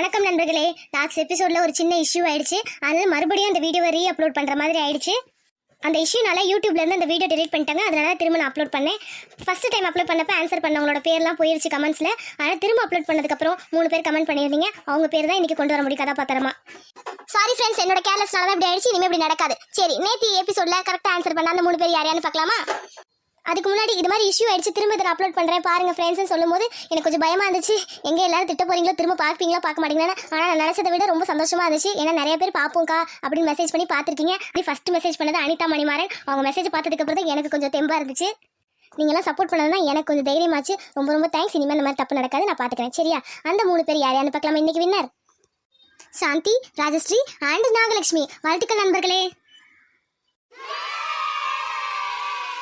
வணக்கம் நண்பர்களே. லாஸ்ட் எபிசோட்ல ஒரு சின்ன இஷ்யூ ஆயிடுச்சு. அதனால மறுபடியும் அந்த வீடியோவை ரீ அப்லோட் பண்ணுற மாதிரி ஆயிடுச்சு. அந்த இஷ்யூனால யூடியூப்லேருந்து அந்த வீடியோ டெலிட் பண்ணிட்டாங்க. அதனால திரும்ப நான் அப்லோட் பண்ணேன். ஃபர்ஸ்ட் டைம் அப்லோட் பண்ணப்ப ஆன்சர் பண்ணவங்களோட பேர்லாம் போயிருச்சு கமெண்ட்ஸ்ல அதனால் திரும்ப அப்லோட் பண்ணதுக்கப்புறம் மூணு பேர் கமெண்ட் பண்ணியிருந்தீங்க. அவங்க பேர் தான் இன்னைக்கு கொண்டு வர முடியும் கதாபாத்திரமா. சாரி ஃப்ரெண்ட்ஸ் என்னோட கேர்லெஸ்னால தான் இப்படி ஆயிடுச்சு. இனிமே இப்படி நடக்காது. சரி நேத்தி எபிசோடில் கரெக்டாக ஆன்சர் பண்ண அந்த மூணு பேர் யார் யாருன்னு பார்க்கலாமா? அதுக்கு முன்னாடி இது மாதிரி இஷ்யூ ஆயிடுச்சு. திரும்ப இதை அப்லோட் பண்ணுறேன் பாருங்கள் ஃப்ரெண்ட்ஸ் சொல்லும்போது எனக்கு கொஞ்சம் பயமாக இருந்துச்சு. எங்கே எல்லாரும் திட்ட போகிறீங்களோ திரும்ப பார்ப்பீங்களா பார்க்க மாட்டீங்கன்னா ஆனால் நான் நினச்சதை விட ரொம்ப சந்தோஷமாக இருந்துச்சு. ஏன்னா நிறைய பேர் பார்ப்போம்க்கா அப்படின்னு மெசேஜ் பண்ணி பார்த்துருக்கீங்க. அப்படி ஃபர்ஸ்ட் மெசேஜ் பண்ணது அனிதா மணிமாறன். அவங்க மெசேஜ் பார்த்ததுக்கப்புறம் தான் எனக்கு கொஞ்சம் தெம்பாக இருந்துச்சு. நீங்களாம் சப்போர்ட் பண்ணதுனா எனக்கு கொஞ்சம் தைரியமாச்சு. ரொம்ப ரொம்ப தேங்க்ஸ் இனிமேல் இந்த மாதிரி தப்பு நடக்காது. நான் பார்த்துக்கிறேன். சரியா? அந்த மூணு பேர் யார் யாருன்னு பார்க்கலாமா? இன்னைக்கு winner Shanti Rajashree and Nagalakshmi. வாழ்த்துக்கள் நண்பர்களே.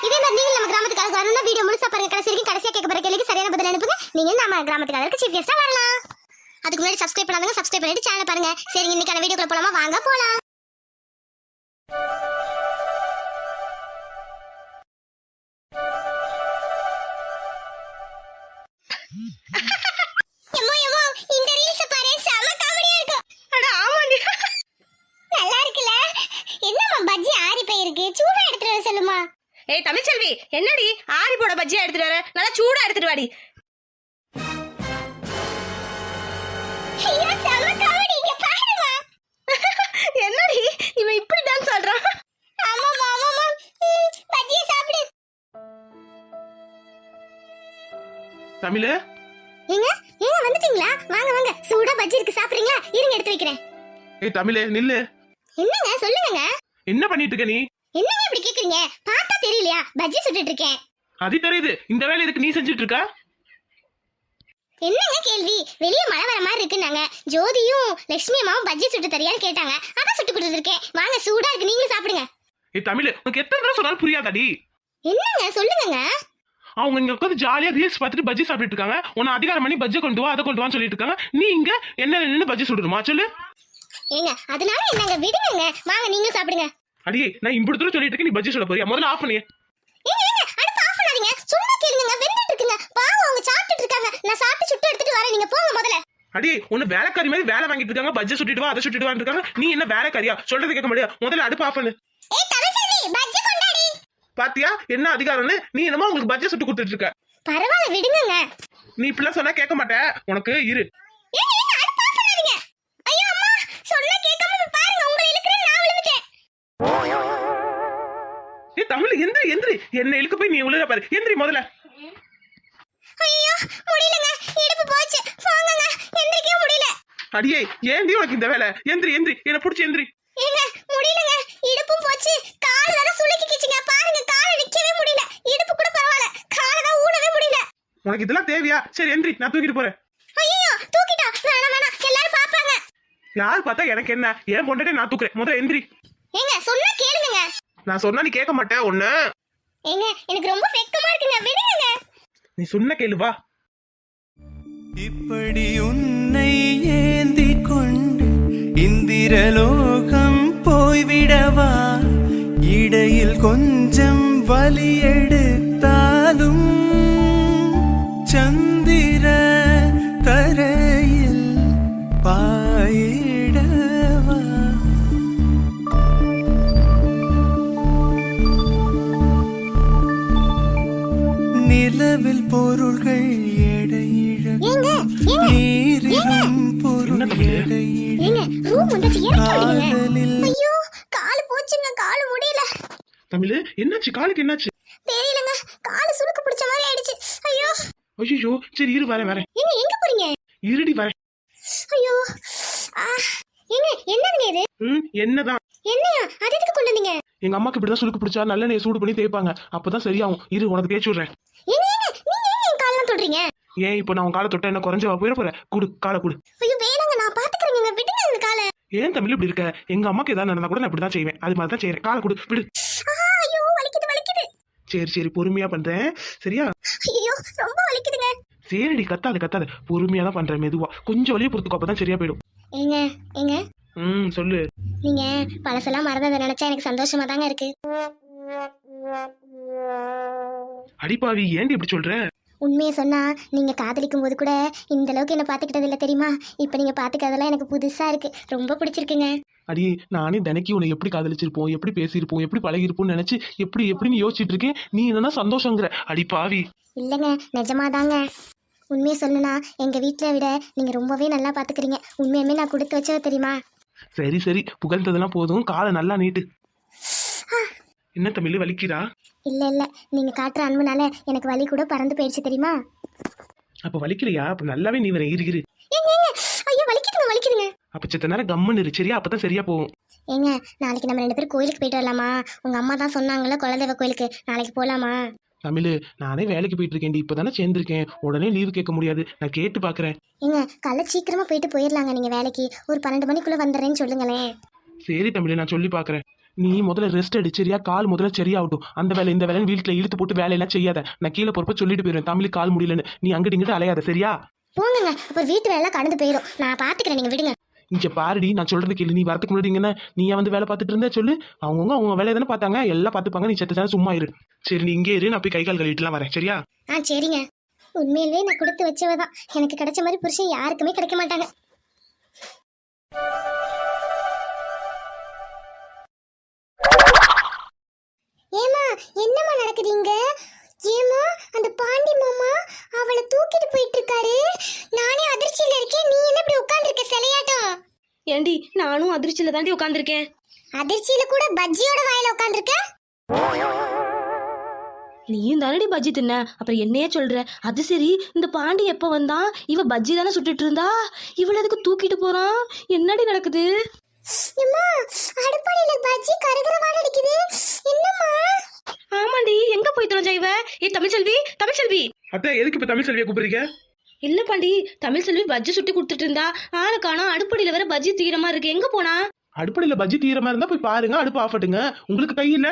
இதே மாதிரி நீங்கள் நம்ம கிராமத்துக்காக வரணும்னா வீடியோ முழுசா பாருங்க. கடைசி வரைக்கும் கடைசியா கேட்க போற கேள்விக்கு சரியான பதில் அனுப்புங்க. நீங்க நம்ம கிராமத்துக்காக சீஃப் கெஸ்டா வரலாம். அதுக்கு முன்னாடி சப்ஸ்கிரைப் பண்ணாதவங்க சப்ஸ்கிரைப் பண்ணிட்டு சேனல் பாருங்க. சரிங்க இன்னைக்கான வீடியோக்குள்ள போலாமா? வாங்க போலாம். எம்மோ, எம்மோ, இந்த நல்லா இருக்குல்ல? என்னம்மா பஜ்ஜி ஆறி போயிருக்கு. சூடா எடுத்துட்டு வர சொல்லுமா? ஏய் தமிழ்ச்செல்வி என்னடி ஆரி போட பஜ்ஜியா எடுத்துட்டு வர? நல்லா சூடா எடுத்துட்டு வாடி. என்னடி இவன் இப்படி டான்ஸ் ஆடுறான்? ஆமாமா பஜ்ஜியை சாப்பிடு. தமிழ்? ஏங்க ஏங்க வந்துட்டீங்களா? வாங்க வாங்க. சூடா பஜ்ஜி இருக்கு. சாப்பிடுறீங்களா? இருங்க எடுத்து வைக்கிறேன். ஏய் தமிழ் நில்லு. என்னங்க? சொல்லுங்க என்ன பண்ணிட்டு இருக்க நீ? என்னங்க இப்படி கேக்குறீங்க? பார்த்தா தெரியலையா? பஜ்ஜி சுட்டுட்டு இருக்கேன் அது தெரியுது. இந்த வேலை எதுக்கு நீ செஞ்சுட்டு இருக்க என்னங்க கேள்வி? வெளிய மழை வர மாதிரி இருக்குன்னாங்க. ஜோதியும் லட்சுமி அம்மாவும் பஜ்ஜி சுட்டு தரியான்னு கேட்டாங்க. அதான் சுட்டு கொடுத்துருக்கேன் வாங்க சூடா இருக்கு. நீங்களும் சாப்பிடுங்க. ஏய் தமிழ் உனக்கு எத்தனை தடவை சொன்னாலும் புரியாதாடி? என்னங்க? சொல்லுங்கங்க. அவங்க இங்க உட்காந்து ஜாலியா ரீல்ஸ் பார்த்துட்டு பஜ்ஜி சாப்பிட்டு இருக்காங்க உன்னை அதிகாரம் பண்ணி பஜ்ஜி கொண்டு வா அதை கொண்டு வான்னு சொல்லிட்டு இருக்காங்க நீ இங்க என்ன நின்று பஜ்ஜி சுடுமா சொல்லு. ஏங்க அதனால என்னங்க? விடுங்கங்க. வாங்க நீங்களும் சாப்பிடுங்க. அடியே நான் இப்படி தூரம் சொல்லிட்டு இருக்கேன் நீ பஜ்ஜி சுட போறியா? முதல்ல ஆஃப் பண்ணி ஏங்க ஏங்க அடுப்பு ஆஃப் பண்ணாதீங்க. சொன்னா கேளுங்க வெந்துட்டு இருக்குங்க பாவம் அவங்க சாப்பிட்டுட்டு இருக்காங்க. நான் சாப்பிட்டு சுட்டு எடுத்துட்டு வரேன். நீங்க போங்க முதல்ல. அடியே உன்னை வேலைக்காரி மாதிரி வேலை வாங்கிட்டு இருக்காங்க. பஜ்ஜி சுட்டிட்டு வா அதை சுட்டிட்டு இருக்காங்க. நீ என்ன வேலைக்காரியா? சொல்றது கேட்க முடியாது முதல்ல அடுப்பு ஆஃப் பண்ணு. பாத்தியா? என்ன அதிகாரம்னு? நீ என்னமோ உங்களுக்கு பஜ்ஜி சுட்டு கொடுத்துட்டு இருக்க. பரவாயில்ல நீ இப்படிலாம் சொன்னா கேட்க மாட்டேன் உனக்கு இரு. ஏ தமிழ் எந்திரி எந்திரி. என்ன இழுக்க போய் நீ உள்ள பாரு. எந்திரி முதல்ல. ஐயோ முடியலங்க. இடுப்பு போச்சு. போங்கங்க எந்திரிக்கவே முடியல. அடியே ஏந்தி உனக்கு இந்த வேலை? எந்திரி எந்திரி. என்ன புடிச்சு எந்திரி. ஏங்க முடியலங்க. இடுப்பும் போச்சு. கால் வேற சுளுக்கிக்கிச்சுங்க. பாருங்க கால நிக்கவே முடியல. இடுப்பு கூட பரவாயில்ல. கால தான் ஊனவே முடியல. உனக்கு இதெல்லாம் தேவையா? சரி எந்திரி. நான் தூக்கிட்டு போறேன். ஐயோ தூக்கிட்டா? வேணாம் வேணாம். எல்லாரும் பாப்பாங்க. யார் பார்த்தா எனக்கு என்ன? ஏன் பொண்டாட்டே நான் தூக்குறேன். முதல்ல எந்திரி. ஏங்க சொன்னா கேளுங்க. நான் சொன்னா நீ கேட்க மாட்டேன் ஒண்ணு ஏங்க எனக்கு ரொம்ப வெக்கமா இருக்குங்க. விடுங்க. நீ சொன்ன கேளு வா. இப்படி உன்னை ஏந்தி கொண்டு இந்திரலோகம் போய்விடவா? இடையில் கொஞ்சம் வலி எடுத்தாலும் ரூம் வந்துச்சு. இறக்கி விடுங்க காதலில். ஐயோ கால் போச்சுங்க. கால் முடியல. தமிழ் என்னாச்சு? காலுக்கு என்னாச்சு? தெரியலங்க. கால் சுளுக்கு பிடிச்ச மாதிரி ஆயிடுச்சு. ஐயோ. ஐயோ சரி இரு வரேன் வரேன். ஏங்க எங்க போறீங்க? இருடி வரேன். ஐயோ. ஏங்க என்னதுங்க இது? ம் என்னதான்? என்னையா? அது எதுக்கு கொண்டு வந்தீங்க? எங்க அம்மாக்கு இப்படிதான் சுருக்கு பிடிச்சா நல்லெண்ணெய் சூடு பண்ணி தேய்ப்பாங்க. அப்பதான் சரியாகும். இரு உனக்கு தேய்ச்சி விடுறேன். ஏங்க ஏங்க நீங்க தொடுறீங்க? ஏன் இப்போ நான் உன் காலை தொட்டா என்ன குறைஞ்சவா? போயிட போறேன். குடு காலை குடு. ஐயோ ஏன் தமிழ் இப்படி இருக்க? எங்க அம்மாக்கு ஏதாவது நடந்தா கூட நான் இப்படிதான் செய்வேன். அது மாதிரி தான் செய்யறேன் காலை குடு. விடு. ஆ, ஐயோ வலிக்குது வலிக்குது. சரி சரி பொறுமையா பண்றேன். சரியா? ஐயோ ரொம்ப வலிக்குதுங்க. சரிடி கத்தாது கத்தாது. பொறுமையா தான் பண்றேன் மெதுவா. கொஞ்சம் வழியை பொறுத்துக்கோ அப்பதான் சரியா போயிடும். ஏங்க ஏங்க. ம் சொல்லு. நீங்க பழசெல்லாம் மறந்ததை நினைச்சா எனக்கு சந்தோஷமா தாங்க இருக்கு. அடிப்பாவி ஏன்டி இப்படி சொல்ற? உண்மையை சொன்னா நீங்க காதலிக்கும் போது கூட இந்த அளவுக்கு என்ன பாத்துக்கிட்டது இல்ல தெரியுமா? இப்போ நீங்க பாத்துக்கிறதெல்லாம் எனக்கு புதுசா இருக்கு. ரொம்ப பிடிச்சிருக்குங்க. அடி நானே தினைக்கு உன்னை எப்படி காதலிச்சிருப்போம்? எப்படி பேசியிருப்போம்? எப்படி பழகிருப்போம்னு நினைச்சு எப்படி எப்படின்னு யோசிச்சுட்டு இருக்கேன் நீ என்னன்னா சந்தோஷங்கிற. அடி பாவி. இல்லைங்க நிஜமாதாங்க. உண்மையை சொல்லணும்னா எங்க வீட்டில் விட நீங்க ரொம்பவே நல்லா பாத்துக்கிறீங்க. உண்மையுமே நான் கொடுத்து வச்சவ தெரியுமா? சரி சரி. புகழ்ந்ததெல்லாம் போதும். காலை நல்லா நீட்டு. என்ன தமிழ் வலிக்கிறா இல்ல இல்ல. நீங்க காட்டுற அன்புனால எனக்கு வலி கூட பறந்து போயிடுச்சு தெரியுமா? அப்ப வலிக்கலையா? அப்ப நல்லாவே நீ வர ஏங்க ஏங்க. ஐயோ வலிக்குதுங்க வலிக்குதுங்க. அப்ப செத்த நேரம் கம்முன்னு இரு சரியா? அப்பதான் சரியா போகும். ஏங்க நாளைக்கு நம்ம ரெண்டு பேரும் கோயிலுக்கு போயிட்டு வரலாமா? உங்க அம்மா தான் சொன்னாங்கல்ல குலதெய்வ கோயிலுக்கு. நாளைக்கு போலாமா? தமிழ் நானே வேலைக்கு போயிட்டு இருக்கேன் இப்பதானே சேர்ந்திருக்கேன். உடனே லீவு கேட்க முடியாது. நான் கேட்டு பாக்குறேன். ஏங்க காலைல சீக்கிரமா போயிட்டு போயிடலாங்க. நீங்க வேலைக்கு. ஒரு பன்னெண்டு மணிக்குள்ள வந்துடுறேன்னு சொல்லுங்களேன். சரி தமிழ் நான் சொல்லி பாக்குறேன். நீ முதல்ல ரெஸ்ட் எடு சரியா? கால் முதல்ல சரியாகட்டும். அந்த வேலை இந்த வேலைன்னு வீட்டுல இழுத்து போட்டு வேலையெல்லாம் செய்யாத. நான் கீழே போறப்ப சொல்லிட்டு போயிருவேன் தமிழ் கால் முடியலன்னு. நீ அங்கிட்டு இங்கிட்டு அலையாத சரியா? போங்கங்க. அப்புறம் வீட்டு வேலை கடந்து போயிடும் நான் பாத்துக்கிறேன் நீங்க விடுங்க. இங்க பாருடி நான் சொல்றது கேளு. நீ வரதுக்கு முன்னாடி நீ வந்து வேலை பார்த்துட்டு இருந்தே? சொல்லு. அவங்கவுங்க அவங்க வேலையை தானே பார்த்தாங்க. எல்லாம் பார்த்துப்பாங்க. நீ செத்த சும்மா இரு. சரி நீ இங்கே இரு. நான் போய் கை கால் கழுவிட்டுலாம் வரேன். சரியா? ஆ சரிங்க. உண்மையிலேயே நான் கொடுத்து வச்சவ தான் எனக்கு கிடைச்ச மாதிரி புருஷன் யாருக்குமே கிடைக்க மாட்டாங்க. ஏமா என்னம்மா நடக்குதுங்க? ஏமா அந்த பாண்டி மாமா அவளை தூக்கிட்டு போயிட்டு இருக்காரு நானே அதிர்ச்சியில இருக்கேன். நீ என்ன இப்படி உட்கார்ந்திருக்க சிலையாட்டம்? ஏண்டி நானும் அதிர்ச்சியில தாண்டி உட்காந்துருக்கேன் அதிர்ச்சியில கூட பஜ்ஜியோட வாயில உட்கார்ந்திருக்க? நீயும் தானடி பஜ்ஜி தின்ன? அப்புறம் என்னையே சொல்ற? அது சரி இந்த பாண்டி எப்போ வந்தான் இவ பஜ்ஜி தானே சுட்டுட்டு இருந்தா? இவள எதுக்கு தூக்கிட்டு போறான்? என்னடி நடக்குது? அம்மா அடுப்படியில பஜ்ஜி கருகிற வாடை அடிக்குது. என்னம்மா? ஆமாண்டி எங்க போய் தொலைஞ்சா இவ? ஏ தமிழ்செல்வி தமிழ்செல்வி அத்தை எதுக்கு இப்ப தமிழ் செல்வியை கூப்பிடுறீங்க? இல்ல பாண்டி தமிழ்செல்வி பஜ்ஜி சுட்டி கொடுத்துட்டு இருந்தா ஆளை காணோம் அடுப்படியில வேற பஜ்ஜி தீர மாதிரி இருக்கு. எங்க போனா? அடுப்படையில பஜ்ஜி தீரமா இருந்தா போய் பாருங்க அடுப்பு ஆஃப் பண்ணுங்க உங்களுக்கு கை இல்ல?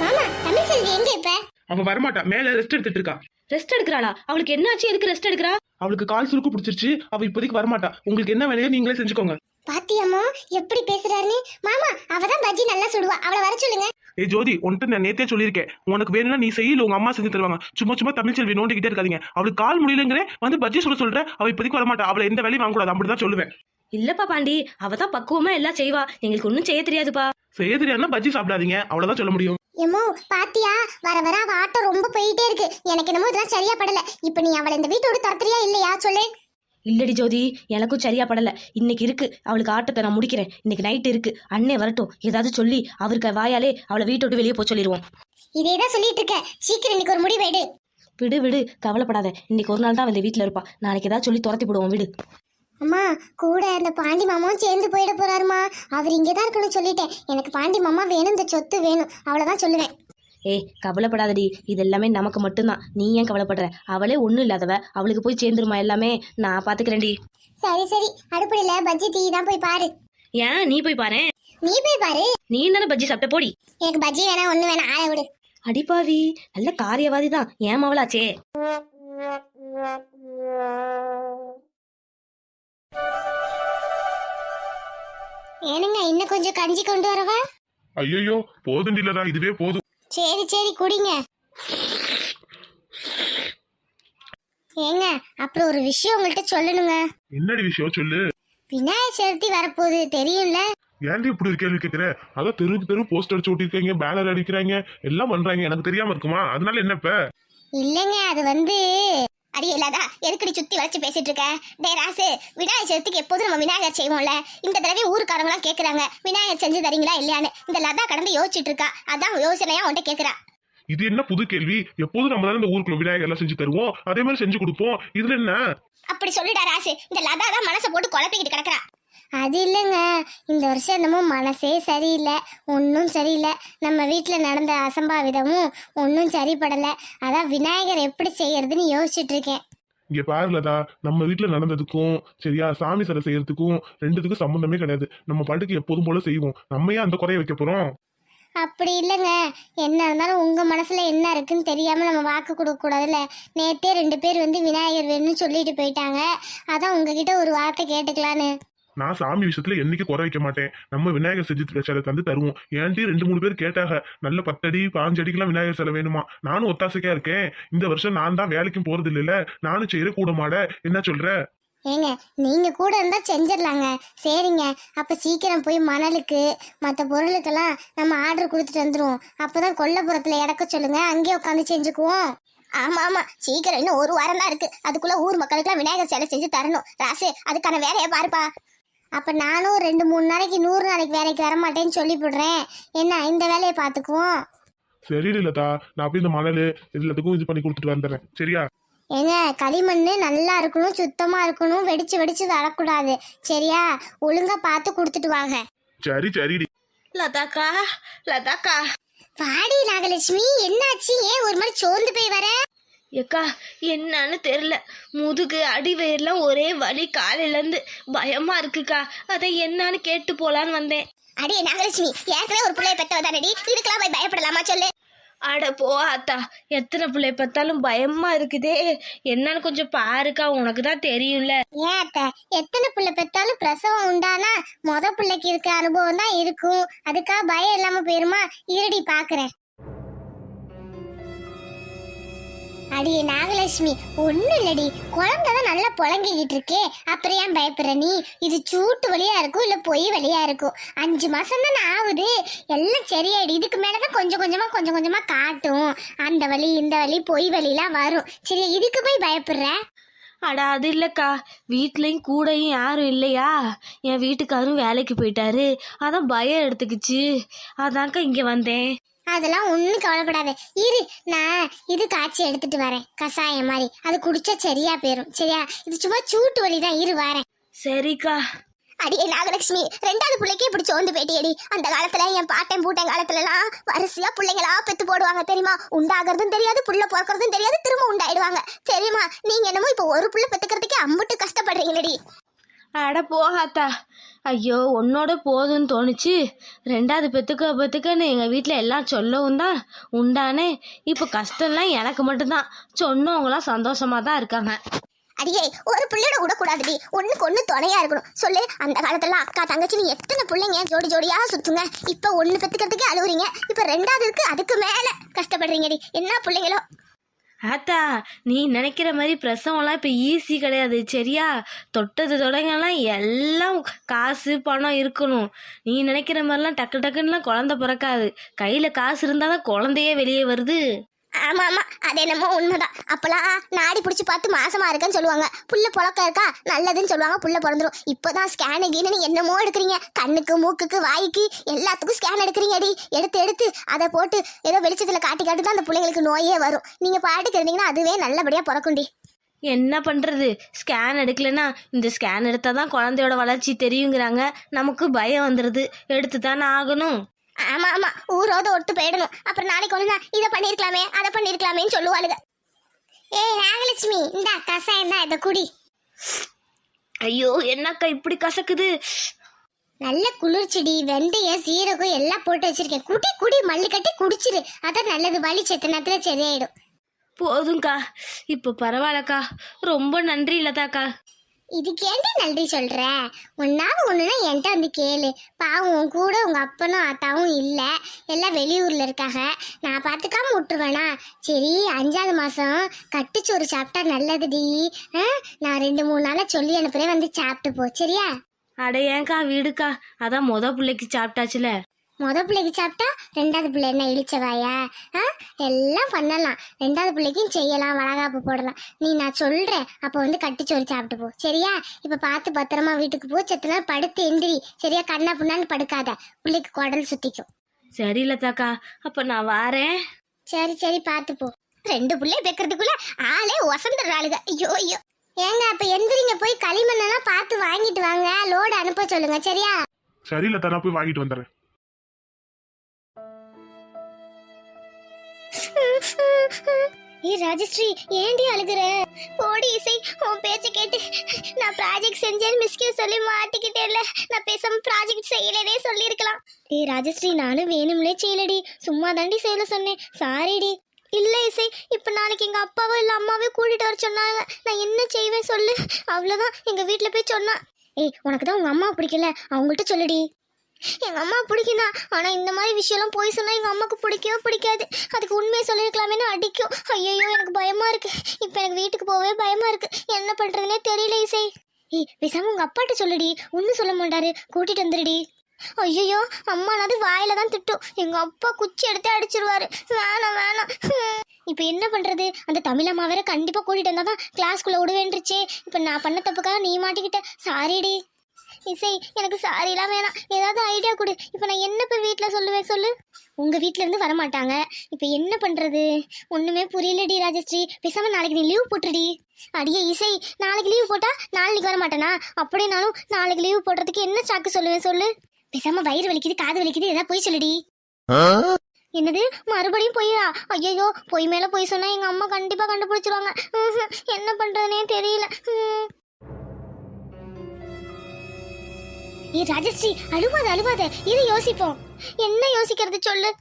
மாமா தமிழ் செல்வி எங்க இப்ப? அவ வரமாட்டா. மேல ரெஸ்ட் எடுத்துட்டு இருக்கா. ரெஸ்ட் எடுக்கிறாளா? அவளுக்கு என்னாச்சு? எதுக்கு ரெஸ்ட் எடுக்கிறா? அவளுக்கு கால் சுருக்கு பிடிச்சிருச்சு. அவ இப்போதைக்கு வரமாட்டா. உங்களுக்கு என்ன வேலையோ நீங்களே செஞ்சுக்கோங்க. பாத்தியம்மா எப்படி பேசுறாருன்னு? மாமா அவதான் பஜ்ஜி நல்லா சுடுவா. அவளை வர சொல்லுங்க. ஏய் ஜோதி உன்கிட்ட நான் நேத்தே சொல்லியிருக்கேன். உனக்கு வேணும்னா நீ செய்யல உங்க அம்மா செஞ்சு தருவாங்க. சும்மா சும்மா தமிழ் செல்வி நோண்டிக்கிட்டே இருக்காதீங்க. அவளுக்கு கால் முடியலங்கிறேன் வந்து பஜ்ஜி சுட சொல்ற. அவ இப்போதைக்கு வரமாட்டா. அவளை எந்த வேலையும் வாங்கக்கூடாது. அப்படிதான் சொல்லுவேன். இல்லப்பா பாண்டி அவ தான் பக்குவமா எல்லாம் செய்வா. எங்களுக்கு ஒன்றும் செய்ய தெரியாதுப்பா. செய்ய தெரியாதுன்னா பஜ்ஜி சாப்பிடாதீங்க. அவ்வளவுதான் சொல்ல முடியும். எம்மோ பாத்தியா? வர வர அவ ஆட்டம் ரொம்ப போயிட்டே இருக்கு. எனக்கு என்னமோ இதெல்லாம் சரியா படல இப்ப நீ அவளை இந்த வீட்டோட துரத்துறியா இல்லையா? சொல்லு. இல்லடி ஜோதி எனக்கும் சரியா படல இன்னைக்கு இருக்கு. அவளுக்கு ஆட்டத்தை நான் முடிக்கிறேன். இன்னைக்கு நைட் இருக்கு. அண்ணே வரட்டும். ஏதாவது சொல்லி அவருக்கு வாயாலே அவளை வீட்டை விட்டு வெளியே போக சொல்லிடுவோம் இதேதான் சொல்லிட்டு இருக்க சீக்கிரம் இன்னைக்கு ஒரு முடிவு எடு. விடு விடு. கவலைப்படாத. இன்னைக்கு ஒரு நாள் தான் அவன் இந்த வீட்டில் இருப்பா. நாளைக்கு ஏதாவது சொல்லி துரத்தி போடுவோம். விடு. அம்மா கூட அந்த பாண்டி மாமாவும் சேர்ந்து போயிட போறாருமா. அவர் இங்கே தான் இருக்கணும்னு சொல்லிட்டேன். எனக்கு பாண்டி மாமா வேணும் இந்த சொத்து வேணும். அவ்வளவுதான் சொல்லுவேன். ஏய் கவலைப்படாதடி. இது எல்லாமே நமக்கு மட்டும்தான். நீ ஏன் கவலைப்படுற? அவளே ஒன்றும் இல்லாதவ. அவளுக்கு போய் சேர்ந்துருமா எல்லாமே? நான் பார்த்துக்கிறேன்டி சரி சரி. அடுப்படியில பஜ்ஜி டீ தான் போய் பாரு. ஏன்? நீ போய் பாரு. நீ போய் பாரு. நீ தானே பஜ்ஜி சாப்பிட்ட? போடி. எனக்கு பஜ்ஜி வேணாம் ஒண்ணு வேணாம் ஆளை விடு. அடிப்பாவி நல்ல காரியவாதி தான் ஏன் மவளாச்சே? ஏனுங்க இன்னும் கொஞ்சம் கஞ்சி கொண்டு வரவா? ஐயோ போதும் இல்லதா இதுவே போதும். சரி சரி குடிங்க. ஏங்க அப்புறம் ஒரு விஷயம் உங்கள்கிட்ட சொல்லணுங்க. என்னடி விஷயம் சொல்லு. விநாயகர் சதுர்த்தி வரப்போகுது தெரியும்ல? ஏன்டி இப்படி ஒரு கேள்வி கேக்குற? அதான் தெருவுக்கு தெரு போஸ்ட் அடிச்சு ஒட்டிருக்கீங்க பேனர் அடிக்கிறாங்க எல்லாம் பண்றாங்க எனக்கு தெரியாம இருக்குமா? அதனால என்ன இப்ப? இல்லைங்க அது வந்து அடி இல்லாதா? எதுக்கடி சுத்தி வளைச்சு பேசிட்டு இருக்க? டே ராசு விநாயகர் சதுர்த்திக்கு எப்போதும் நம்ம விநாயகர் செய்வோம்ல. இந்த தடவை ஊருக்காரங்களாம் கேக்குறாங்க. விநாயகர் செஞ்சு தரீங்களா இல்லையான்னு. இந்த லதா கடந்து யோசிச்சுட்டு இருக்கா. அதான் யோசனையா உன்கிட்ட கேக்குறா. இது என்ன புது கேள்வி? எப்போதும் நம்ம தானே இந்த ஊருக்குள்ள விநாயகர் எல்லாம் செஞ்சு தருவோம். அதே மாதிரி செஞ்சு கொடுப்போம். இதுல என்ன? அப்படி சொல்லிடா ராசு. இந்த லதா தான் மனசை போட்டு குழப்பிக்கிட்டு கிடக்குறா. அது இல்லைங்க. இந்த வருஷம் என்னமோ மனசே சரியில்லை ஒன்றும் சரியில்லை. நம்ம வீட்டில் நடந்த அசம்பாவிதமும் ஒன்றும் சரிப்படலை. அதான் விநாயகர் எப்படி செய்யறதுன்னு யோசிச்சுட்டு இருக்கேன் இங்க பாருலதா நம்ம வீட்டுல நடந்ததுக்கும் சரியா சாமி சிலை செய்யறதுக்கும் ரெண்டுத்துக்கும் சம்பந்தமே கிடையாது. நம்ம பாட்டுக்கு எப்போதும் போல செய்வோம். நம்ம ஏன் அந்த குறைய வைக்க போறோம்? அப்படி இல்லைங்க. என்ன இருந்தாலும் உங்கள் மனசில் என்ன இருக்குன்னு தெரியாமல் நம்ம வாக்கு கொடுக்கக்கூடாதுல்ல நேத்தே ரெண்டு பேர் வந்து விநாயகர் வேணும்னு சொல்லிட்டு போயிட்டாங்க. அதான் உங்ககிட்ட ஒரு வார்த்தை கேட்டுக்கலான்னு. நான் சாமி விஷயத்துல என்னைக்கு குறை வைக்க மாட்டேன். நம்ம விநாயகர் செஞ்சு சிலை தந்து தருவோம். ஏன்டி ரெண்டு மூணு பேர் கேட்டாங்க நல்ல பத்தடி பாஞ்சு அடிக்கெல்லாம் விநாயகர் சிலை வேணுமா? நானும் ஒத்தாசைக்கா இருக்கேன். இந்த வருஷம் நான் தான் வேலைக்கும் போறது இல்லைல்ல நானும் செய்யற கூட மாட. என்ன சொல்ற? ஏங்க நீங்க கூட இருந்தா செஞ்சிடலாங்க. சரிங்க. அப்ப சீக்கிரம் போய் மணலுக்கு மற்ற பொருளுக்கெல்லாம் நம்ம ஆர்டர் கொடுத்துட்டு வந்துருவோம். அப்பதான் கொல்லப்புறத்துல இடக்க சொல்லுங்க. அங்கேயே உட்காந்து செஞ்சுக்குவோம். ஆமா ஆமா. சீக்கிரம் இன்னும் ஒரு வாரம் தான் இருக்கு. அதுக்குள்ள ஊர் மக்களுக்குலாம் விநாயகர் சிலை செஞ்சு தரணும். ராசு அதுக்கான வேலையை பாருப்பா. அப்ப நானும் ரெண்டு மூணு நாளைக்கு நூறு நாளைக்கு வேலைக்கு வர மாட்டேன்னு சொல்லி போடுறேன் என்ன இந்த வேலையை பார்த்துக்குவோம்? சரி லதா நான் போய் இந்த மணல் எல்லாத்துக்கும் இது பண்ணி கொடுத்துட்டு வந்துடுறேன். சரியா? ஏங்க களிமண் நல்லா இருக்கணும் சுத்தமா இருக்கணும் வெடிச்சு வெடிச்சு தரக்கூடாது சரியா? ஒழுங்கா பார்த்து கொடுத்துட்டு வாங்க. சரி சரிடி லதாக்கா லதாக்கா. வாடி நாகலட்சுமி என்னாச்சு? ஏன் ஒரு மாதிரி சோர்ந்து போய் வர? ஏக்கா என்னன்னு தெரில முதுகு அடிவயிறுலாம் ஒரே வலி காலையிலேருந்து பயமா இருக்குக்கா. அதை என்னன்னு கேட்டு போலான்னு வந்தேன். அடி நாகலட்சுமி ஏற்கனவே ஒரு பிள்ளைய பெத்தவ தானடி இதுக்கெல்லாம் போய் பயப்படலாமா சொல்லு. அட போ ஆத்தா எத்தனை பிள்ளை பார்த்தாலும் பயமா இருக்குதே. என்னன்னு கொஞ்சம் பாருக்கா உனக்கு தான் தெரியும்ல. ஏன் அத்தை? எத்தனை பிள்ளை பெத்தாலும் பிரசவம் உண்டானா முத பிள்ளைக்கு இருக்க அனுபவம் தான் இருக்கும். அதுக்காக பயம் இல்லாம போயிருமா? இருடி பாக்குறேன். அடியே நாகலட்சுமி ஒன்றும் இல்லடி. குழந்தை தான் நல்லா புழங்கிக்கிட்டு இருக்கே. அப்புறம் ஏன் பயப்படுற நீ? இது சூட்டு வழியாக இருக்கும் இல்லை பொய் வழியாக இருக்கும் அஞ்சு மாதம் தானே ஆகுது. எல்லாம் சரியாயிடு. இதுக்கு மேலே தான் கொஞ்சம் கொஞ்சமாக கொஞ்சம் கொஞ்சமாக காட்டும். அந்த வழி இந்த வழி பொய் வலிலாம் வரும். சரி இதுக்கு போய் பயப்படுற? அடா அது இல்லைக்கா. வீட்லேயும் கூடயும் யாரும் இல்லையா? என் வீட்டுக்காரும் வேலைக்கு போயிட்டாரு. அதான் பயம் எடுத்துக்கிச்சு. அதான்க்கா இங்கே வந்தேன். அதெல்லாம் ஒன்றும் கவலைப்படாத. இரு நான் இது காய்ச்சி எடுத்துட்டு வரேன். கஷாயம் மாதிரி. அது குடிச்சா சரியா போயிரும். சரியா? இது சும்மா சூட்டு வலி தான். இரு வரேன். சரிக்கா. அடியே நாகலட்சுமி ரெண்டாவது பிள்ளைக்கு இப்படி சோர்ந்து போயிட்டியடி. அந்த காலத்துல என் பாட்டன் பூட்டன் காலத்துலலாம் வரிசையா பிள்ளைங்களா பெத்து போடுவாங்க தெரியுமா? உண்டாகிறதும் தெரியாது புள்ள பிறக்கிறதும் தெரியாது திரும்ப உண்டாயிடுவாங்க. தெரியுமா? நீங்க என்னமோ இப்போ ஒரு புள்ள பெத்துக்கிறதுக்கே அம்புட்டு கஷ்டப்படுறீங்களடி. அட போகாத்தா ஐயோ உன்னோட போதும்னு தோணுச்சு. ரெண்டாவது பெத்துக்க பெத்துக்கன்னு எங்கள் வீட்டில் எல்லாம் சொல்லவும் தான் உண்டானே. இப்போ கஷ்டம்லாம் எனக்கு மட்டும்தான். சொன்னவங்களாம் சந்தோஷமாக தான் இருக்காங்க. அடியே ஒரு பிள்ளையோட கூட கூடாதுடி ஒன்றுக்கு ஒன்று துணையாக இருக்கணும். சொல்லு அந்த காலத்துல அக்கா தங்கச்சி நீ எத்தனை பிள்ளைங்க ஜோடி ஜோடியாக சுற்றுங்க இப்போ ஒன்று பெற்றுக்கிறதுக்கே அழுவுறீங்க. ரெண்டாவது ரெண்டாவதுக்கு அதுக்கு மேலே கஷ்டப்படுறீங்கடி. என்ன பிள்ளைங்களோ? ஆத்தா நீ நினைக்கிற மாதிரி பிரசவம்லாம் இப்போ ஈஸி கிடையாது சரியா? தொட்டது தொடங்கலாம் எல்லாம் காசு பணம் இருக்கணும். நீ நினைக்கிற மாதிரிலாம் டக்கு டக்குன்னுலாம் குழந்த பிறக்காது. கையில் காசு இருந்தால் தான் குழந்தையே வெளியே வருது. ஆமா ஆமா. அது என்னமோ உண்மைதான். அப்பெல்லாம் நாடி பிடிச்சி பார்த்து மாசமா இருக்கேன்னு சொல்லுவாங்க. புள்ள புழக்க இருக்கா? நல்லதுன்னு சொல்லுவாங்க. புள்ள பிறந்துரும். இப்போதான் ஸ்கேனு கீனு என்னமோ எடுக்கிறீங்க. கண்ணுக்கு மூக்குக்கு வாய்க்கு எல்லாத்துக்கும் ஸ்கேன் எடுக்கிறீங்கடி. எடுத்து எடுத்து அதை போட்டு ஏதோ வெளிச்சத்தில் காட்டி காட்டி தான் அந்த பிள்ளைங்களுக்கு நோயே வரும். நீங்கள் பாட்டுக்கு இருந்தீங்கன்னா அதுவே நல்லபடியாக பிறக்கும்டி. என்ன பண்ணுறது ஸ்கேன் எடுக்கலைன்னா இந்த ஸ்கேன் எடுத்தால் தான் குழந்தையோட வளர்ச்சி தெரியுங்கிறாங்க. நமக்கு பயம் வந்துடுது எடுத்து தானே ஆகணும். ஆமா ஆமா. ஊரோட ஒட்டு போயிடணும். அப்புறம் நாளைக்கு ஒண்ணு இதை பண்ணிருக்கலாமே அதை பண்ணிருக்கலாமேன்னு சொல்லுவாளுங்க ஏய் நாகலட்சுமி இந்த கசாயம் தான் இதை குடி. ஐயோ என்னக்கா இப்படி கசக்குது? நல்ல குளிர்ச்சிடி வெந்தயம் சீரகம் எல்லாம் போட்டு வச்சிருக்கேன். குடி குடி மல்லு கட்டி குடிச்சிரு. அதான் நல்லது வலி செத்த நேரத்துல சரியாயிடும். போதும்க்கா. இப்போ பரவாயில்லக்கா. ரொம்ப நன்றி லதாக்கா இதுக்கு ஏன்டி நன்றி சொல்ற? ஒன்னாவது ஒண்ணுனா என்கிட்ட வந்து கேளு. பாவம் உன் கூட உங்க அப்பனும் அத்தாவும் இல்ல. எல்லாம் வெளியூர்ல இருக்காங்க. நான் பாத்துக்காம விட்டுருவேனா? சரி அஞ்சாவது மாசம் கட்டுச்சோறு சாப்பிட்டா நல்லதுடி. ஆ? நான் ரெண்டு மூணு நாளா சொல்லி அனுப்புறேன். வந்து சாப்பிட்டு போ. சரியா? அட ஏன்க்கா வீடுக்கா. அதான் மொதல் பிள்ளைக்கு சாப்பிட்டாச்சுல. முத பிள்ளைக்கு சாப்பிட்டா ரெண்டாவது பிள்ளை என்ன இழிச்சவாயா? ஆ? எல்லாம் பண்ணலாம். ரெண்டாவது பிள்ளைக்கும் செய்யலாம் வளகாப்பு போடலாம். நீ நான் சொல்றேன். அப்போ வந்து கட்டிச்சோறு சாப்பிட்டு போ. சரியா? இப்ப பார்த்து பத்திரமா வீட்டுக்கு போ. செத்த நேரம் படுத்து எந்திரி. சரியா? கண்ணா புண்ணான்னு படுக்காத. பிள்ளைக்கு குடல் சுத்திக்கும். சரி லதாக்கா அப்போ நான் வாரேன். சரி சரி பார்த்து போ. ரெண்டு பிள்ளை பெக்கிறதுக்குள்ள ஆளே ஒசந்துடுறாளுங்க ஐயோ ஐயோ. ஏங்க அப்ப எந்திரிங்க. போய் களிமண்ணெல்லாம் பார்த்து வாங்கிட்டு வாங்க. லோடு அனுப்ப சொல்லுங்க. சரியா? சரி லதா நான் போய் வாங்கிட்டு வந்துடுறேன். ஏ ராஜஸ்ரீ ஏண்டி அழுகுற? போடி இசை உன் பேச்ச கேட்டு நான் ப்ராஜெக்ட் செஞ்சேன்னு மிஸ்கியூ சொல்லி மாட்டிக்கிட்டேன்ல. நான் பேசாம ப்ராஜெக்ட் செய்யலனே சொல்லியிருக்கலாம். ஏ ராஜஸ்ரீ நானும் வேணும்னே செய்யலடி. சும்மா தாண்டி செய்யல சொன்னேன். சாரிடி இல்ல இசை இப்ப நாளைக்கு எங்க அப்பாவோ இல்ல அம்மாவே கூட்டிட்டு வர சொன்னாங்க. நான் என்ன செய்வேன் சொல்லு. அவ்வளவுதான். எங்க வீட்டில் போய் சொன்னா. ஏய் உனக்கு தான் உங்க அம்மா பிடிக்கல. அவங்கள்ட்ட சொல்லுடி. எங்கள் அம்மா பிடிக்கும்தான் ஆனால் இந்த மாதிரி விஷயம்லாம் போய் சொன்னால் எங்கள் அம்மாவுக்கு பிடிக்கவே பிடிக்காது. அதுக்கு உண்மையை சொல்லிருக்கலாமேன்னு அடிக்கும். ஐயோ எனக்கு பயமாக இருக்குது இப்போ எனக்கு வீட்டுக்கு போகவே பயமாக இருக்குது என்ன பண்ணுறதுனே தெரியல இசை. ஏய் பேசாம உங்கள் அப்பாட்ட சொல்லுடி. ஒன்றும் சொல்ல மாட்டாரு. கூட்டிகிட்டு வந்துடுடி. ஐயோ அம்மானாவது வாயில தான் திட்டும். எங்கள் அப்பா குச்சி எடுத்து அடிச்சிருவாரு. வேணாம் வேணாம். இப்போ என்ன பண்ணுறது அந்த தமிழம்மா வேற கண்டிப்பாக கூட்டிகிட்டு வந்தால் தான் கிளாஸ்க்குள்ளே விடுவேன்றுச்சே. இப்போ நான் பண்ண தப்புக்காக நீ மாட்டிக்கிட்ட. சாரிடி. இசை எனக்கு சாரிலாம் வேணாம். ஏதாவது ஐடியா கொடு. இப்போ நான் என்ன இப்போ வீட்டில் சொல்லுவேன் சொல்லு? உங்கள் வீட்டிலேருந்து வரமாட்டாங்க. இப்போ என்ன பண்ணுறது ஒன்றுமே புரியலடி ராஜஸ்ரீ. பேசாமல் நாளைக்கு நீ லீவ் போட்டுடி அடியே இசை நாளைக்கு லீவ் போட்டால் நாளைக்கு வர மாட்டேனா அப்படின்னாலும் நாளைக்கு லீவ் போடுறதுக்கு என்ன சாக்கு சொல்லுவேன் சொல்லு? பேசாமல் வயிறு வலிக்குது காது வலிக்குது ஏதாவது போய் சொல்லுடி. என்னது? மறுபடியும் பொய்யா? ஐயோ பொய் மேலே பொய் சொன்னால் எங்கள் அம்மா கண்டிப்பாக கண்டுபிடிச்சிருவாங்க. என்ன பண்ணுறதுனே தெரியல. ஏ ராஜஸ்ரீ அழுவாத அழுவாத. இது யோசிப்போம். என்ன யோசிக்கிறது சொல்லு.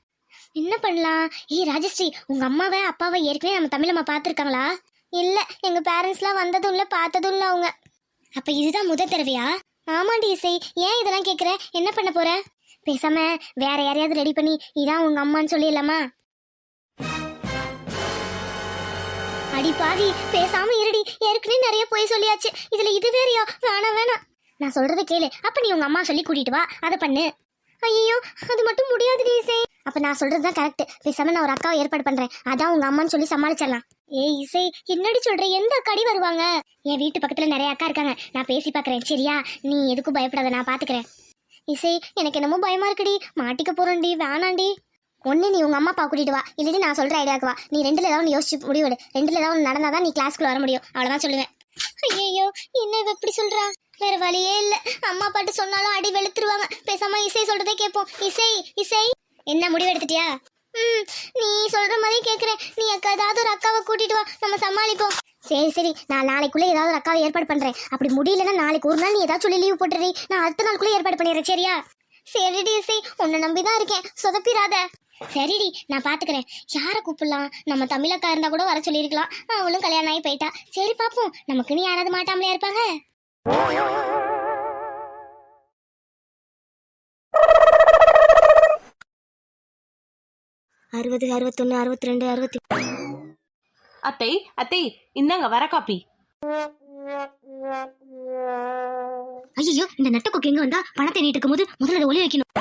என்ன பண்ணலாம்? ஏய் ராஜஸ்ரீ உங்க அம்மாவை அப்பாவை ஏற்கனவே நம்ம தமிழம்மா பார்த்துருக்காங்களா? இல்ல எங்க பேரண்ட்ஸ்லாம் வந்ததும் இல்ல பார்த்ததும் இல்ல அவங்க. அப்ப இதுதான் முதல் தடவையா? ஆமாண்டி இசை ஏன் இதெல்லாம் கேட்குற என்ன பண்ண போற? பேசாம வேற யாரையாவது ரெடி பண்ணி இதான் உங்க அம்மான்னு சொல்லிடலாமா? அடி பாவி பேசாம இருடி. ஏற்கனவே நிறைய போய் சொல்லியாச்சு. இதுல இது வேறையா? வேணாம் வேணாம். நான் சொல்றத கேளு. அப்ப நீ உங்க அம்மா சொல்லி கூட்டிட்டு வா. அதை பண்ணு. ஐயோ அது மட்டும் முடியாது இசை. அப்ப நான் சொல்றதுதான் கரெக்ட் பேசாம நான் ஒரு அக்காவை ஏற்பாடு பண்றேன். அதான் உங்க அம்மான்னு சொல்லி சமாளிச்சிடலாம். ஏய் இசை என்னடி சொல்ற? எந்த அக்காடி வருவாங்க? என் வீட்டு பக்கத்துல நிறைய அக்கா இருக்காங்க. நான் பேசி பாக்குறேன் சரியா? நீ எதுக்கும் பயப்படாத நான் பாத்துக்கிறேன் இசை எனக்கு என்னமோ பயமா இருக்குடி. மாட்டிக்க போறேன்டி வேணாண்டி ஒன்று நீ உங்க அம்மா அப்பா கூட்டிட்டு வா. இல்லடி நான் சொல்ற ஐடியாக்கு வா. நீ ரெண்டுல ஏதாவது ஒன்று யோசிச்சு முடிவெடு. ரெண்டுல ஏதாவது ஒன்று நடந்தாதான் நீ கிளாஸ்க்குள்ள வர முடியும். அவ்வளவுதான் சொல்லுவேன். ஐயோ என்ன இவ இப்படி சொல்றா? வேற வழியே இல்ல. அம்மா பாட்டு சொன்னாலும் அடி வெளுத்துருவாங்க. பேசாம இசை சொல்றதே கேட்போம். இசை இசை. என்ன முடிவு எடுத்துட்டியா? ம் நீ சொல்ற மாதிரி கேக்குறேன். நீ அக்கா ஏதாவது ஒரு அக்காவை கூட்டிட்டு வா. நம்ம சமாளிப்போம். சரி சரி. நான் நாளைக்குள்ள ஏதாவது ஒரு அக்காவை ஏற்பாடு பண்றேன். அப்படி முடியலன்னா நாளைக்கு ஒரு நாள் நீ ஏதாவது சொல்லி லீவ் போட்டுறீ. நான் அடுத்த நாளுக்குள்ள ஏற்பாடு பண்ணிடுறேன் சரியா? சரிடி இசை. உன்னை நம்பிதான் இருக்கேன். சொதப்பிராத சரிடி நான் பாத்துக்கிறேன். யாரை கூப்பிடலாம்? நம்ம தமிழக்கா இருந்தா கூட வர சொல்லியிருக்கலாம். அவளும் கல்யாணம் ஆகி போயிட்டா. சரி பாப்போம். நமக்குன்னு யாராவது மாட்டாமலே இருப்பாங்க. அறுபது அறுபத்தொன்னு அறுபத்தி ரெண்டு அறுபத்தி அத்தை அத்தை இந்தாங்க வர காப்பி. ஐயோ இந்த நெட்டக்கொக்கி எங்க வந்தா? பணத்தை நீட்டு இருக்கும் போது முதல்ல அதை ஒளி வைக்கணும்.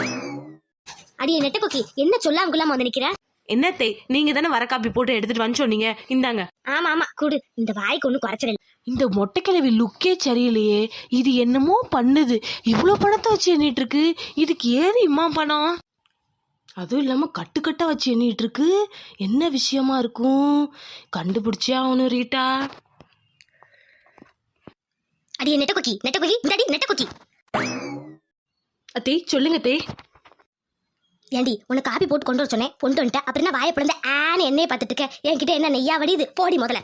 அடியே நெட்டக்கொக்கி என்ன சொல்லாம கொள்ளாம வந்து நிக்கிற? என்னத்தை நீங்க தானே வர காப்பி போட்டு எடுத்துட்டு வந்து சொன்னீங்க. இந்தாங்க. ஆமா ஆமா கூடு. இந்த வாய்க்கு ஒன்றும் குறைச்சிடல. இந்த மொட்டைக்கிழவி லுக்கே சரியில்லையே. இது என்னமோ பண்ணுது. இவ்வளோ பணத்தை வச்சு எண்ணிட்டு இருக்கு இதுக்கு ஏது இம்மா பணம்? அதுவும் இல்லாமல் கட்டுக்கட்டாக வச்சு எண்ணிட்டு இருக்கு என்ன விஷயமா இருக்கும்? கண்டுபிடிச்சே ஆகணும் ரீட்டா. அடியே நெட்டக்கொக்கி. நெட்டக்கொக்கி இந்தாடி நெட்டக்கொக்கி. அத்தை சொல்லுங்க அத்தை. ஏண்டி உனக்கு காப்பி போட்டு கொண்டு வர சொன்னேன். கொண்டு வந்துட்டேன். அப்புறம் என்ன வாயை பிறந்த ஆன்னு எண்ணெயை பார்த்துட்டு இருக்க. என்கிட்ட என்ன நெய்யா வடியுது? போடி முதல்ல.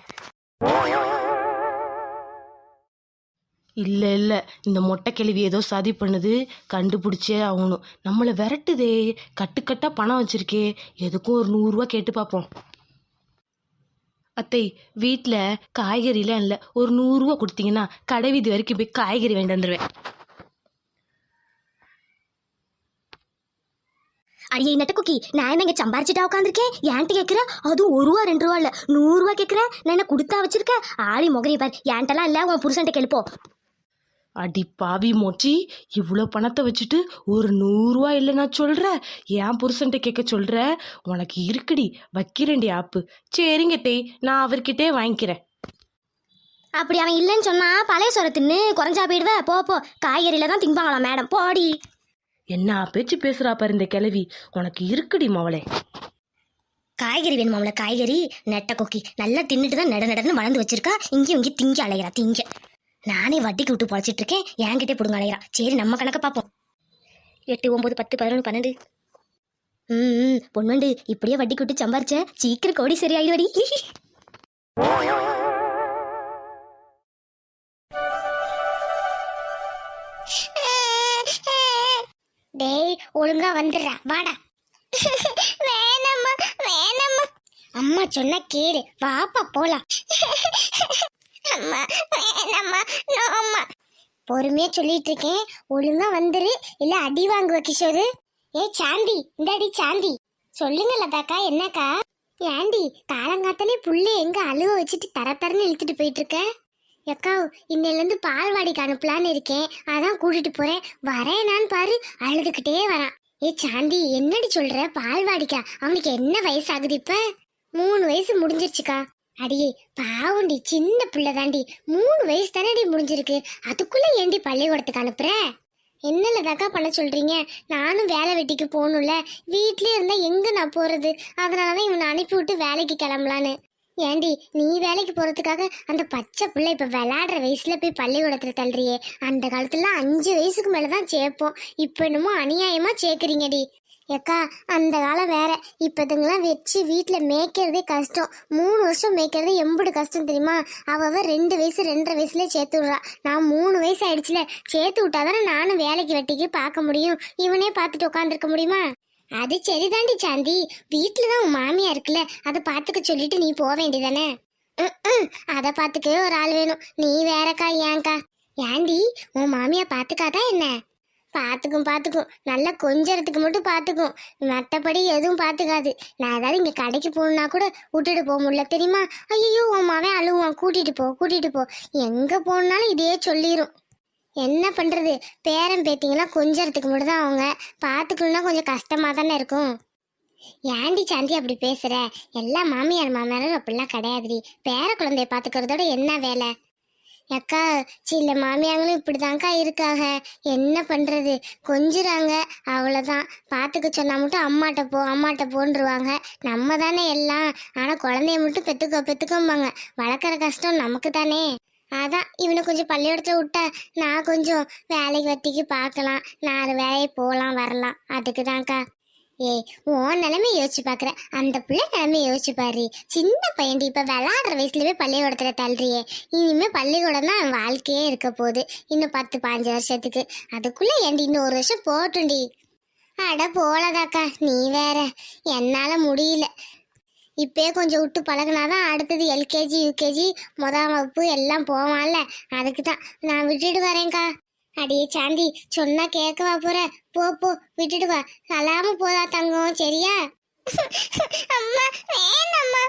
இல்லை இல்லை. இந்த மொட்டை கிழவி ஏதோ சதி பண்ணுது கண்டுபிடிச்சே ஆகணும். நம்மளை விரட்டுதே. கட்டுக்கட்டாக பணம் வச்சிருக்கே. எதுக்கும் ஒரு நூறுரூவா கேட்டு பார்ப்போம் அத்தை வீட்டில் காய்கறிலாம் இல்லை. ஒரு நூறுரூவா கொடுத்தீங்கன்னா கடை வீதி வரைக்கும் போய் காய்கறி வாங்கிட்டு வந்துடுவேன் அடியே குக்கி? நான் என்ன இங்க சம்பாரிச்சுட்டா உட்காந்துருக்கேன் ஏன்ட்டு கேட்குற அதுவும் ஒரு ரூபா ரெண்டு ரூபா இல்ல. நூறுரூவா கேட்குறேன் நான் என்ன கொடுத்தா வச்சிருக்க? ஆளி முகரி பார். ஏன்ட்டெல்லாம் இல்ல உன் புருஷன்ட்ட கேளுப்போம். அடி பாவி மோச்சி இவ்வளோ பணத்தை வச்சுட்டு ஒரு நூறுரூவா இல்லை நான் சொல்கிற என் புருஷன்ட்ட கேட்க சொல்கிற உனக்கு இருக்குடி வைக்கிறேன்டி ஆப்பு. சரிங்க தே நான் அவர்கிட்டே வாங்கிக்கிறேன். அப்படி அவன் இல்லைன்னு சொன்னா பழைய சொர தின்னு குறைஞ்சா போயிடுவ? போ போ. காய்கறியில தான் திம்பாங்களாம் மேடம் போடி. என்ன பேச்சு பேசுறா பாரு இந்த கிழவி. உனக்கு இருக்குடி மவளே. காய்கறி வேணுமா அவளை காய்கறி நெட்ட கொக்கி. நல்லா தின்னுட்டு தான் நட நடன்னு வளர்ந்து வச்சிருக்கா. இங்கேயும் இங்கே திங்க அலைகிறா திங்க. நானே வட்டிக்கு விட்டு பொழைச்சிட்டு இருக்கேன் என்கிட்டே பிடுங்க அலைகிறா சரி நம்ம கணக்கை பார்ப்போம். எட்டு ஒம்பது பத்து பதினொன்று பன்னெண்டு. ம் ம், பொண்ணுண்டு இப்படியே வட்டிக்கு விட்டு சம்பாரிச்ச சீக்கிரம் கோடி சரியாயிடுவடி. டேய் ஒழுங்கா வந்துடுறா. வாடா. வேணாம்மா வேணாம்மா. அம்மா சொன்ன கேளு. வாப்பா போலாம். அம்மா வேணாம்மா நோம்மா. பொறுமையா சொல்லிட்டு இருக்கேன் ஒழுங்கா வந்துரு. இல்ல அடி வாங்குவ கிஷோரு. ஏ சாந்தி. இந்த அடி சாந்தி. சொல்லுங்க லதாக்கா. என்னக்கா? ஏண்டி காலங்காத்தாலே புள்ள எங்க அழுவ வச்சுட்டு தர தரன்னு இழுத்துட்டு போயிட்டு இருக்க எக்கா இன்னிலேருந்து பால்வாடிக்கு அனுப்பலான்னு இருக்கேன். அதான் கூட்டிட்டு போறேன். வரேனான்னு பாரு. அழுதுகிட்டே வரான். ஏ சாந்தி என்னடி சொல்ற? பால்வாடிக்கா. அவனுக்கு என்ன வயசு ஆகுது இப்ப? மூணு வயசு முடிஞ்சிருச்சுக்கா. அடியே பாவுண்டி சின்ன பிள்ளை தாண்டி மூணு வயசு தானடி முடிஞ்சிருக்கு. அதுக்குள்ள ஏண்டி பள்ளிக்கூடத்துக்கு அனுப்புற? என்னலதாக்கா பண்ண சொல்றீங்க? நானும் வேலை வெட்டிக்கு போகணும்ல. வீட்லயே இருந்தா எங்க நான் போறது? அதனாலதான் இவனை அனுப்பி விட்டு வேலைக்கு கிளம்பலான்னு. ஏண்டி நீ வேலைக்கு போறதுக்காக அந்த பச்சை பிள்ளை இப்ப விளையாடுற வயசுல போய் பள்ளிக்கூடத்துல தள்ளுறியே. அந்த காலத்துல அஞ்சு வயசுக்கு மேலதான் சேர்ப்போம் இப்ப என்னமோ அநியாயமா சேர்க்குறீங்கடி ஏக்கா அந்த காலம் வேற. இப்போதுங்கெல்லாம் வச்சு வீட்டில் மேய்க்கிறதே கஷ்டம். மூணு வருஷம் மேய்க்கிறது எம்பிடு கஷ்டம் தெரியுமா? அவள் ரெண்டு வயசு ரெண்டரை வயசுல சேர்த்து விட்றா. நான் மூணு வயசு ஆயிடுச்சுல. சேர்த்து விட்டா தானே நானும் வேலைக்கு வெட்டிக்கு பார்க்க முடியும். இவனே பார்த்துட்டு உட்காந்துருக்க முடியுமா? அது சரிதாண்டி சாந்தி. வீட்டில் தான் உன் மாமியா இருக்குல்ல. அதை பார்த்துக்க சொல்லிட்டு நீ போக வேண்டியதானே? அதை பார்த்துக்கவே ஒரு ஆள் வேணும். நீ வேறக்கா ஏன்க்கா? ஏண்டி உன் மாமியா பார்த்துக்காதா என்ன? பார்த்துக்கும் பார்த்துக்கும் நல்லா கொஞ்சத்துக்கு மட்டும் பார்த்துக்கும் மற்றபடி எதுவும் பார்த்துக்காது நான் ஏதாவது இங்கே கடைக்கு போகணுன்னா கூட விட்டுட்டு போக முடியல. தெரியுமா? ஐயோ உன் மவன் அழுவான். கூட்டிகிட்டு போ கூட்டிகிட்டு போ. எங்கே போகணுன்னாலும் இதே சொல்லிடும் என்ன பண்ணுறது பேரன் பேத்திங்கெல்லாம் கொஞ்சத்துக்கு மட்டும் தான் அவங்க. பார்த்துக்கணுன்னா கொஞ்சம் கஷ்டமாக தானே இருக்கும். ஏண்டி சாந்தி அப்படி பேசுகிற எல்லா மாமியார் மாமியாரும் அப்படிலாம் கிடையாதுடி. பேர குழந்தைய பார்த்துக்கிறதோட என்ன வேலை? அக்கா சில மாமியாங்களும் இப்படிதான்க்கா இருக்காங்க. என்ன பண்ணுறது கொஞ்சுறாங்க. அவ்வளோதான் பார்த்துக்க சொன்னால் மட்டும் அம்மாட்ட போ அம்மாட்ட போன்றுவாங்க. நம்ம தானே எல்லாம். ஆனால் குழந்தைய மட்டும் பெற்றுக்கோ பெற்றுக்கோம்பாங்க வளர்க்குற கஷ்டம் நமக்கு தானே அதான் இவனை கொஞ்சம் பள்ளிக்கூடத்துல விட்டா நான் கொஞ்சம் வேலைக்கு வட்டிக்கு பார்க்கலாம். நாலு வேலையை போகலாம் வரலாம். அதுக்கு தான்க்கா ஏய் உன் நிலைமை யோசிச்சு பார்க்குற அந்த பிள்ளை நிலைமை யோசிச்சு பாரு. சின்ன பையன்டி இப்போ விளாடுற வயசுலவே பள்ளிக்கூடத்தில் தள்ளுறியே. இனிமே பள்ளிக்கூடம் தான் அவன் வாழ்க்கையே இருக்க போகுது. இன்னும் பத்து பாஞ்சு வருஷத்துக்கு. அதுக்குள்ளே ஏண்டி இன்னும் ஒரு வருஷம் போட்டுண்டி. அட போலதாக்கா நீ வேற. என்னால் முடியல. இப்பயே கொஞ்சம் விட்டு பழகுனாதான் அடுத்தது எல்கேஜி யூகேஜி முதல் வகுப்பு எல்லாம் போவான்ல. அதுக்கு தான் நான் விட்டுட்டு வரேன்க்கா. அடியே சாந்தி சொன்னா கேட்கவா போற? போ போ விட்டுட்டு வா. போதா தங்கம் சரியா? அம்மா வேணம்மா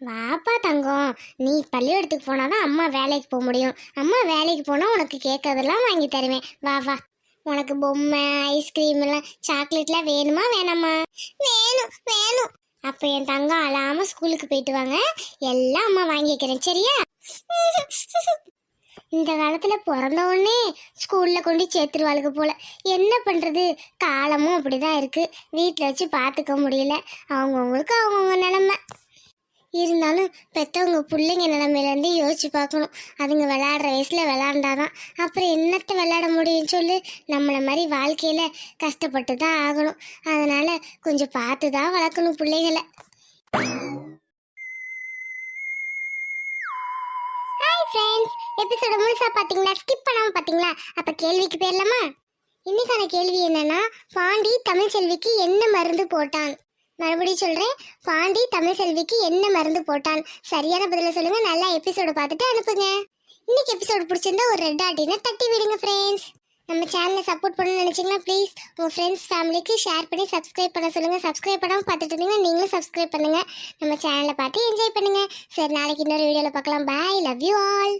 வாப்பா தங்கம் நீ பள்ளிக்கூடத்துக்கு போனாதான் அம்மா வேலைக்கு போக முடியும். அம்மா வேலைக்கு போனா உனக்கு கேட்கறதெல்லாம் வாங்கி தருவேன். வா வா. உனக்கு பொம்மை ஐஸ்கிரீம் எல்லாம் சாக்லேட்லாம் வேணுமா வேணாமா? வேணும் வேணும். அப்ப என் தங்கம் அழாம ஸ்கூலுக்கு போயிட்டு வாங்க. எல்லாம் அம்மா வாங்கி வைக்கிறேன் சரியா? இந்த காலத்துல பிறந்த உடனே ஸ்கூல்ல கொண்டு சேர்த்துருவாளுக்கு போல. என்ன பண்றது? காலமும் அப்படிதான் இருக்கு. வீட்டில் வச்சு பார்த்துக்க முடியல. அவங்கவுங்களுக்கு அவங்கவுங்க நிலமை. இருந்தாலும் பெற்றவங்க பிள்ளைங்க நிலமையிலேருந்து யோசிச்சு பார்க்கணும். அதுங்க விளையாடுற வயசுல விளாண்டாதான் அப்புறம் என்னத்தை விளையாட முடியும்னு சொல்லி? நம்மளை மாதிரி வாழ்க்கையில கஷ்டப்பட்டு தான் ஆகணும். அதனால கொஞ்சம் பார்த்து தான் வளர்க்கணும் பிள்ளைங்களை எபிசோட முழுசா பாத்தீங்களா? ஸ்கிப் பண்ணாம பாத்தீங்களா? அப்ப கேள்விக்கு போயிடலாமா இன்னைக்கான கேள்வி என்னன்னா பாண்டி தமிழ் செல்விக்கு என்ன மருந்து போட்டான்? மறுபடியும் சொல்றேன் பாண்டி தமிழ் செல்விக்கு என்ன மருந்து போட்டான்? சரியான பதில சொல்லுங்க நல்லா எபிசோட பார்த்துட்டு அனுப்புங்க. இன்னைக்கு எபிசோடு பிடிச்சிருந்தா ஒரு ரெட் ஆட்டினா தட்டி விடுங்க ஃப்ரெண்ட்ஸ் நம்ம சேனலை சப்போர்ட் பண்ணணும்னு நினச்சிங்கன்னா ப்ளீஸ் உங்கள் ஃப்ரெண்ட்ஸ் ஃபேமிலிக்கு ஷேர் பண்ணி சப்ஸ்கிரைப் பண்ண சொல்லுங்கள் சப்ஸ்கிரைப் பண்ணாமல் பார்த்துட்டு இருந்தீங்கன்னா நீங்களும் சப்ஸ்கிரைப் பண்ணுங்கள் நம்ம சேனலை பார்த்து என்ஜாய் பண்ணுங்கள் சரி நாளைக்கு இன்னொரு வீடியோவில் பார்க்கலாம். Bye love you all